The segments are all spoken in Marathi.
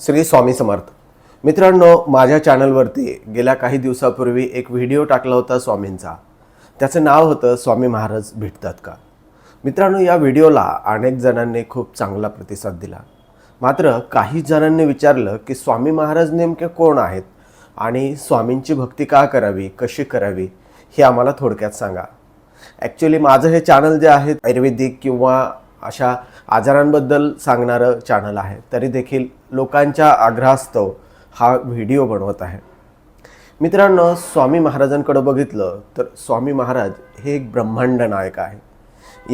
श्री स्वामी समर्थ. मित्रांनो माझ्या चॅनलवरती गेल्या काही दिवसापूर्वी एक व्हिडिओ टाकला होता स्वामींचा. त्याचं नाव होतं स्वामी महाराज भेटतात का? मित्रांनो या व्हिडिओला अनेक जणांनी खूप चांगला प्रतिसाद दिला. मात्र काही जणांनी विचारलं की स्वामी महाराज नेमके कोण आहेत आणि स्वामींची भक्ती का करावी कशी करावी हे आम्हाला थोडक्यात सांगा. ॲक्च्युली माझं हे चॅनल जे आहे आयुर्वेदिक किंवा अशा आजारांबद्दल सांगणारं चॅनल आहे. तरी देखील लोकांच्या आग्रहास्तव हा व्हिडिओ बनवत आहे. मित्रांनो स्वामी महाराजांकडं बघितलं तर स्वामी महाराज हे एक ब्रह्मांड नायक आहे.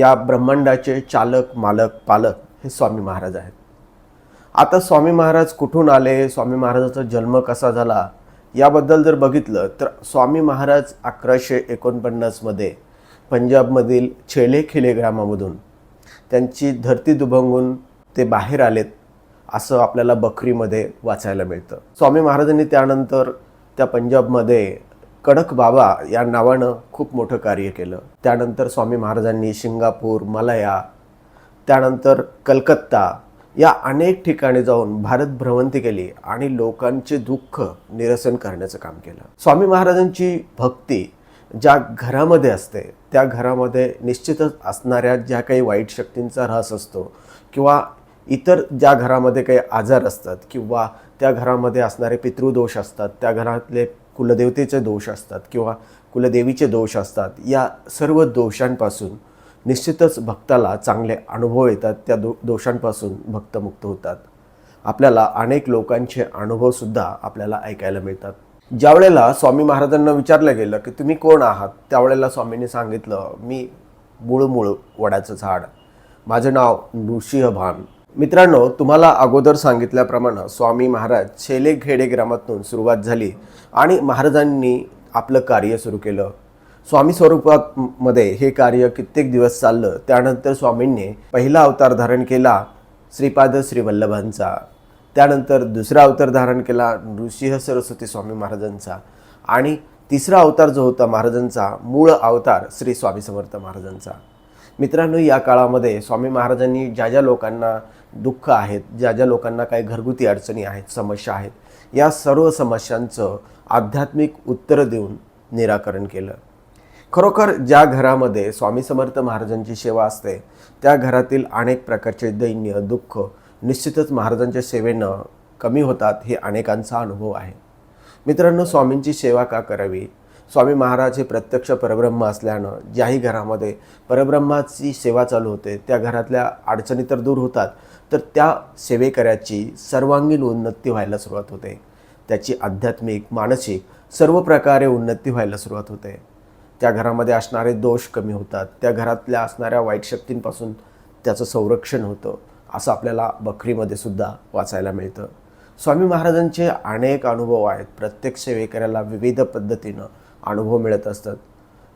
या ब्रह्मांडाचे चालक मालक पालक हे स्वामी महाराज आहेत. आता स्वामी महाराज कुठून आले? स्वामी महाराजाचा जन्म कसा झाला? याबद्दल जर बघितलं तर स्वामी महाराज अकराशे एकोणपन्नासमध्ये पंजाबमधील छेले खिले ग्रामामधून त्यांची धरती दुभंगून ते बाहेर आलेत असं आपल्याला बकरीमध्ये वाचायला मिळतं. स्वामी महाराजांनी त्यानंतर त्या पंजाबमध्ये कडक बाबा या नावानं खूप मोठं कार्य केलं. त्यानंतर स्वामी महाराजांनी सिंगापूर मलया त्यानंतर कलकत्ता या अनेक ठिकाणी जाऊन भारत भ्रमंती केली आणि लोकांचे दुःख निरसन करण्याचं काम केलं. स्वामी महाराजांची भक्ती ज्या घरामध्ये असते त्या घरामध्ये निश्चितच असणाऱ्या ज्या काही वाईट शक्तींचा ऱ्हास असतो किंवा इतर ज्या घरामध्ये काही आजार असतात किंवा त्या घरामध्ये असणारे पितृदोष असतात त्या घरातले कुलदेवतेचे दोष असतात किंवा कुलदेवीचे दोष असतात या सर्व दोषांपासून निश्चितच भक्ताला चांगले अनुभव येतात त्या दो दोषांपासून भक्तमुक्त होतात. आपल्याला अनेक लोकांचे अनुभवसुद्धा आपल्याला ऐकायला मिळतात. ज्यावेळेला स्वामी महाराजांना विचारलं गेलं की तुम्ही कोण आहात त्यावेळेला स्वामींनी सांगितलं मी मूळ मूळ वडाचं झाड. माझं नाव नृसिंह भान मित्रांनो तुम्हाला अगोदर सांगितल्याप्रमाणे स्वामी महाराज छेले खेडे ग्रामातून सुरुवात झाली आणि महाराजांनी आपलं कार्य सुरू केलं. स्वामी स्वरूपात मध्ये हे कार्य कित्येक दिवस चाललं. त्यानंतर स्वामींनी पहिला अवतार धारण केला श्रीपाद श्रीवल्लभांचा. त्यानंतर दुसरा अवतार धारण केला नृसिंह सरस्वती स्वामी महाराजांचा. आणि तिसरा अवतार जो होता महाराजांचा मूळ अवतार श्री स्वामी समर्थ महाराजांचा. मित्रांनो या काळामध्ये स्वामी महाराजांनी ज्या ज्या लोकांना दुःख आहेत ज्या ज्या लोकांना काही घरगुती अडचणी आहेत समस्या आहेत या सर्व समस्यांचं आध्यात्मिक उत्तर देऊन निराकरण केलं. खरोखर ज्या घरामध्ये स्वामी समर्थ महाराजांची सेवा असते त्या घरातील अनेक प्रकारचे दैन्य दुःख निश्चितच महाराजांच्या सेवेनं कमी होतात हे अनेकांचा अनुभव आहे. मित्रांनो स्वामींची सेवा का करावी? स्वामी महाराज हे प्रत्यक्ष परब्रह्म असल्यानं ज्याही घरामध्ये परब्रह्माची सेवा चालू होते त्या घरातल्या अडचणी तर दूर होतात तर त्या सेवेकऱ्याची सर्वांगीण उन्नती व्हायला सुरुवात होते. त्याची आध्यात्मिक मानसिक सर्व प्रकारे उन्नती व्हायला सुरुवात होते. त्या घरामध्ये असणारे दोष कमी होतात त्या घरातल्या असणाऱ्या वाईट शक्तींपासून त्याचं संरक्षण होतं. असं आपल्याला बकरीमध्ये सुद्धा वाचायला मिळतं. स्वामी महाराजांचे अनेक अनुभव आहेत. प्रत्येक सेवेकऱ्याला विविध पद्धतीनं अनुभव मिळत असतात.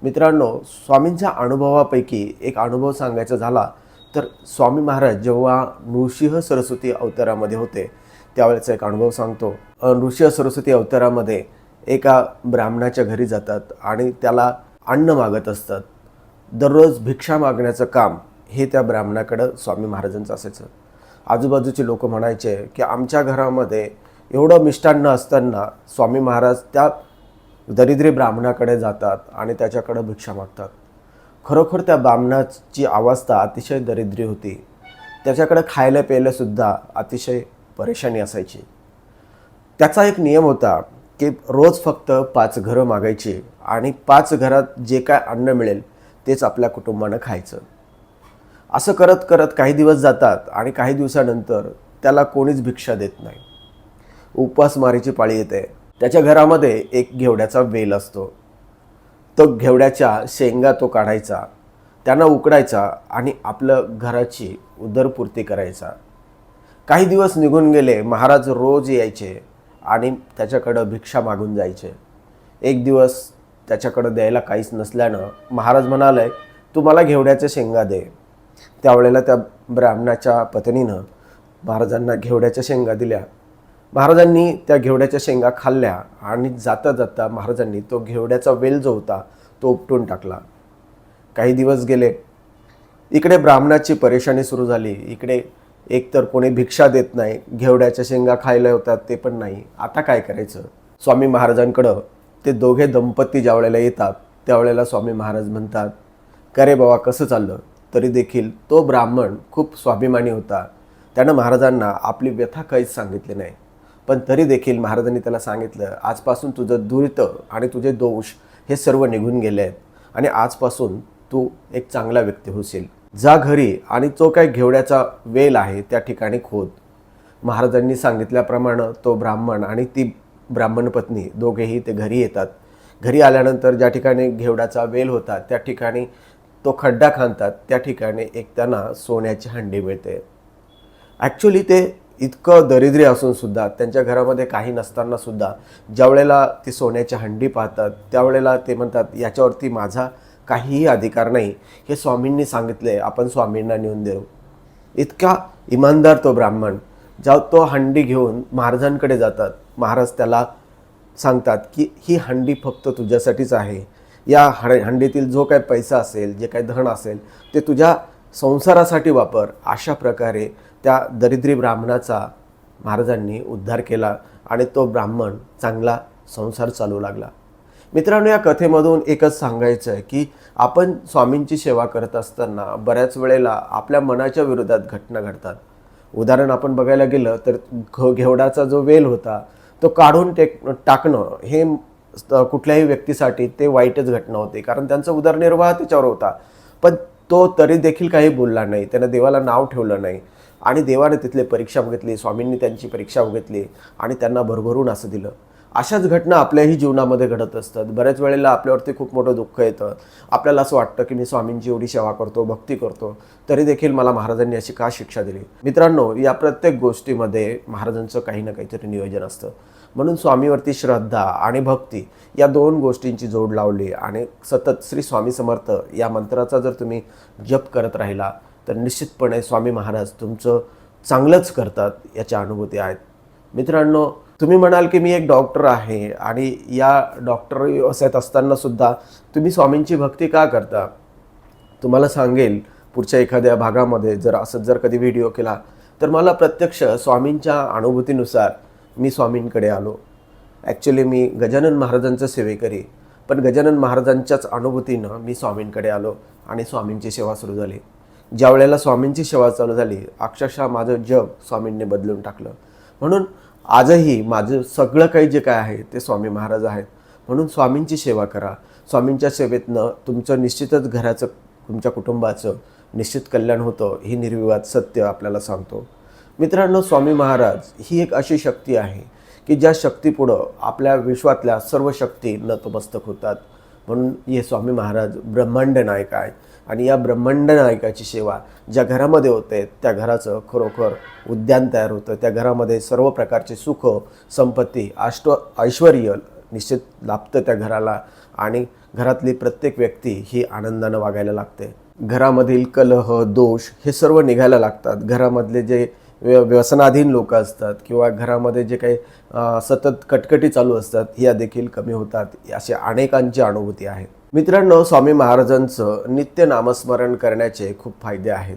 मित्रांनो स्वामींच्या अनुभवापैकी एक अनुभव सांगायचा झाला तर स्वामी महाराज जेव्हा नृसिंह सरस्वती अवतारामध्ये होते त्यावेळेचा एक अनुभव सांगतो. नृसिंह सरस्वती अवतारामध्ये एका ब्राह्मणाच्या घरी जातात आणि त्याला अन्न मागत असतात. दररोज भिक्षा मागण्याचं काम हे त्या ब्राह्मणाकडं स्वामी महाराजांचं असायचं. आजूबाजूचे लोक म्हणायचे की आमच्या घरामध्ये एवढं मिष्टान्न असताना स्वामी महाराज त्या दरिद्री ब्राह्मणाकडे जातात आणि त्याच्याकडं भिक्षा मागतात. खरोखर त्या ब्राह्मणाची अवस्था अतिशय दरिद्री होती. त्याच्याकडे खायला प्यायलासुद्धा अतिशय परेशानी असायची. त्याचा एक नियम होता की रोज फक्त पाच घरं मागायची आणि पाच घरात जे काय अन्न मिळेल तेच आपल्या कुटुंबानं खायचं. असं करत करत काही दिवस जातात आणि काही दिवसानंतर त्याला कोणीच भिक्षा देत नाही. उपवासमारीची पाळी येते. त्याच्या घरामध्ये एक घेवड्याचा वेल असतो. तो घेवड्याच्या शेंगा तो काढायचा त्यांना उकडायचा आणि आपलं घराची उदरपूर्ती करायचा. काही दिवस निघून गेले महाराज रोज यायचे आणि त्याच्याकडं भिक्षा मागून जायचे. एक दिवस त्याच्याकडं द्यायला काहीच नसल्यानं महाराज म्हणाले तू मला घेवड्याच्या शेंगा दे. त्यावेळेला त्या ब्राह्मणाच्या पत्नीनं महाराजांना घेवड्याच्या शेंगा दिल्या. महाराजांनी त्या घेवड्याच्या शेंगा खाल्ल्या आणि जाता जाता महाराजांनी तो घेवड्याचा वेल जो होता तो उपटून टाकला. काही दिवस गेले. इकडे ब्राह्मणाची परेशानी सुरू झाली. इकडे एक तर कोणी भिक्षा देत नाही घेवड्याच्या शेंगा खायला होतात ते पण नाही. आता काय करायचं? स्वामी महाराजांकडं ते दोघे दंपती ज्या वेळेला येतात त्यावेळेला स्वामी महाराज म्हणतात करे बाबा कसं चाललं? तरी देखील तो ब्राह्मण खूप स्वाभिमानी होता. त्यानं महाराजांना आपली व्यथा काहीच सांगितली नाही. पण तरी देखील महाराजांनी त्याला सांगितलं आजपासून तुझं दुरित आणि तुझे दोष हे सर्व निघून गेले आहेत आणि आजपासून तू एक चांगला व्यक्ती होशील. जा घरी आणि जो काही घेवड्याचा वेल आहे त्या ठिकाणी खोद. महाराजांनी सांगितल्याप्रमाणे तो ब्राह्मण आणि ती ब्राह्मण पत्नी दोघेही ते घरी येतात. घरी आल्यानंतर ज्या ठिकाणी घेवडाचा वेल होता त्या ठिकाणी तो खड्डा खांदतात त्या ठिकाणी एक त्यांना सोन्याची हंडी मिळते. ॲक्च्युली ते इतकं दरिद्री असून सुद्धा त्यांच्या घरामध्ये काही नसतानासुद्धा ज्यावेळेला ज्या वेळेला ती सोन्याची हंडी पाहतात त्यावेळेला ते म्हणतात याच्यावरती माझा काहीही अधिकार नाही. हे स्वामींनी सांगितले आपण स्वामींना नेऊन देऊ. इतका इमानदार तो ब्राह्मण ज्या तो हंडी घेऊन महाराजांकडे जातात महाराज त्याला सांगतात की ही हंडी फक्त तुझ्यासाठीच आहे. या हं हंडीतील जो काही पैसा असेल जे काही धन असेल ते तुझ्या संसारासाठी वापर. अशा प्रकारे त्या दरिद्री ब्राह्मणाचा महाराजांनी उद्धार केला आणि तो ब्राह्मण चांगला संसार चालू लागला. मित्रांनो या कथेमधून एकच सांगायचं आहे की आपण स्वामींची सेवा करत असताना बऱ्याच वेळेला आपल्या मनाच्या विरोधात घटना घडतात. उदाहरण आपण बघायला गेलं तर घ घेवडाचा जो वेल होता तो काढून टेक टाकणं हे कुठल्याही व्यक्तीसाठी ते वाईटच घटना होती. कारण त्यांचा उदरनिर्वाह त्याच्यावर होता. पण तो तरी देखील काही बोलला नाही. त्यानं देवाला नाव ठेवलं नाही. आणि देवाने तिथले परीक्षा घेतली स्वामींनी त्यांची परीक्षा घेतली आणि त्यांना भरभरून असं दिलं. अशाच घटना आपल्याही जीवनामध्ये घडत असतात. बऱ्याच वेळेला आपल्यावरती खूप मोठं दुःख येतं. आपल्याला असं वाटतं की मी स्वामींची एवढी सेवा करतो भक्ती करतो तरी देखील मला महाराजांनी अशी का शिक्षा दिली? मित्रांनो या प्रत्येक गोष्टीमध्ये महाराजांचं काही ना काहीतरी नियोजन असतं. म्हणून स्वामीवरती श्रद्धा आणि भक्ती या दोन गोष्टींची जोड लावली आणि सतत श्री स्वामी समर्थ या मंत्राचा जर तुम्ही जप करत राहिला तर निश्चितपणे स्वामी महाराज तुमचं चांगलंच करतात याच्या अनुभूती आहेत. मित्रांनो तुम्ही म्हणाल की मी एक डॉक्टर आहे आणि या डॉक्टर व्यवसायात असताना सुद्धा तुम्ही स्वामींची भक्ती का करता? तुम्हाला सांगेल पुढच्या एखाद्या भागामध्ये जर असं जर कधी व्हिडिओ केला तर मला प्रत्यक्ष स्वामींच्या अनुभूतीनुसार मी स्वामींकडे आलो. ॲक्च्युली मी गजानन महाराजांचं सेवेकरी पण गजानन महाराजांच्याच अनुभूतीनं मी स्वामींकडे आलो आणि स्वामींची सेवा सुरू झाली. ज्या वेळेला स्वामींची सेवा चालू झाली अक्षरशः माझं जग स्वामींनी बदलून टाकलं. म्हणून आजही माझं सगळं काही जे काय आहे ते स्वामी महाराज आहेत. म्हणून स्वामींची सेवा करा. स्वामींच्या सेवेतनं तुमचं निश्चितच घराचं तुमच्या कुटुंबाचं निश्चित कल्याण होतं ही निर्विवाद सत्य आपल्याला सांगतो. मित्रांनो स्वामी महाराज ही एक अशी शक्ती आहे की ज्या शक्तीपुढं आपल्या विश्वातल्या सर्व शक्ती नतमस्तक होतात. म्हणून हे स्वामी महाराज ब्रह्मांड नायक आहेत. आणि या ब्रह्मांड नायकाची सेवा ज्या घरामध्ये होते त्या घराचं खरोखर उद्यान तयार होतं. त्या घरामध्ये सर्व प्रकारचे सुख संपत्ती आष्ट ऐश्वर निश्चित लाभतं त्या घराला. आणि घरातली प्रत्येक व्यक्ती ही आनंदानं वागायला लागते. घरामधील कलह दोष हे सर्व निघायला लागतात. घरामधले जे व्य व्यसनाधीन लोक असतात किंवा घरामध्ये जे काही सतत कटकटी चालू असतात या देखील कमी होतात. असे अनेकांची अनुभूती आहे. मित्रांनो स्वामी महाराजांचं नित्य नामस्मरण करण्याचे खूप फायदे आहेत.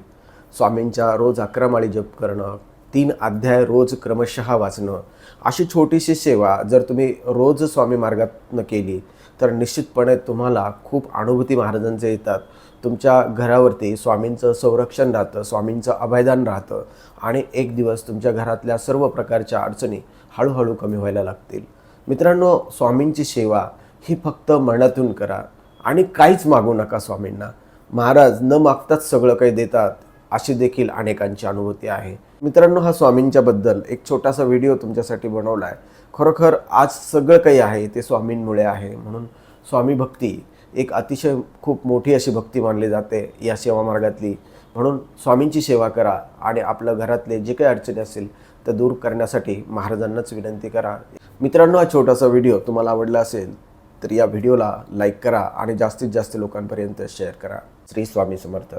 स्वामींच्या रोज अकरा माळी जप करणं तीन अध्याय रोज क्रमशः वाचणं अशी छोटीशी सेवा जर तुम्ही रोज स्वामी मार्गातनं केली तर निश्चितपणे तुम्हाला खूप अनुभूती महाराजांचे येतात. तुमच्या घरावरती स्वामींचं संरक्षण राहतं स्वामींचं अभयदान राहतं आणि एक दिवस तुमच्या घरातल्या सर्व प्रकारच्या अडचणी हळूहळू कमी व्हायला लागतील. मित्रांनो स्वामींची सेवा ही फक्त मनातून करा आणि काहीच मागू नका स्वामींना. महाराज न मागताच सगळं काही देतात अशी देखील अनेकांची अनुभूती आहे. मित्रांनो हा स्वामींच्याबद्दल एक छोटासा व्हिडिओ तुमच्यासाठी बनवला आहे खरोखर आज सगळं काही आहे ते स्वामींमुळे आहे. म्हणून स्वामी भक्ती एक अतिशय खूप मोठी अशी भक्ती मानली जाते या सेवा मार्गातली. म्हणून स्वामींची सेवा करा आणि आपल्या घरातले जे काही अडचणी असतील ते दूर करण्यासाठी महाराजांनाच विनंती करा. मित्रांनो हा छोटासा व्हिडिओ तुम्हाला आवडला असेल तर या व्हिडिओला लाईक करा आणि जास्तीत जास्त लोकांपर्यंत शेअर करा. श्री स्वामी समर्थ.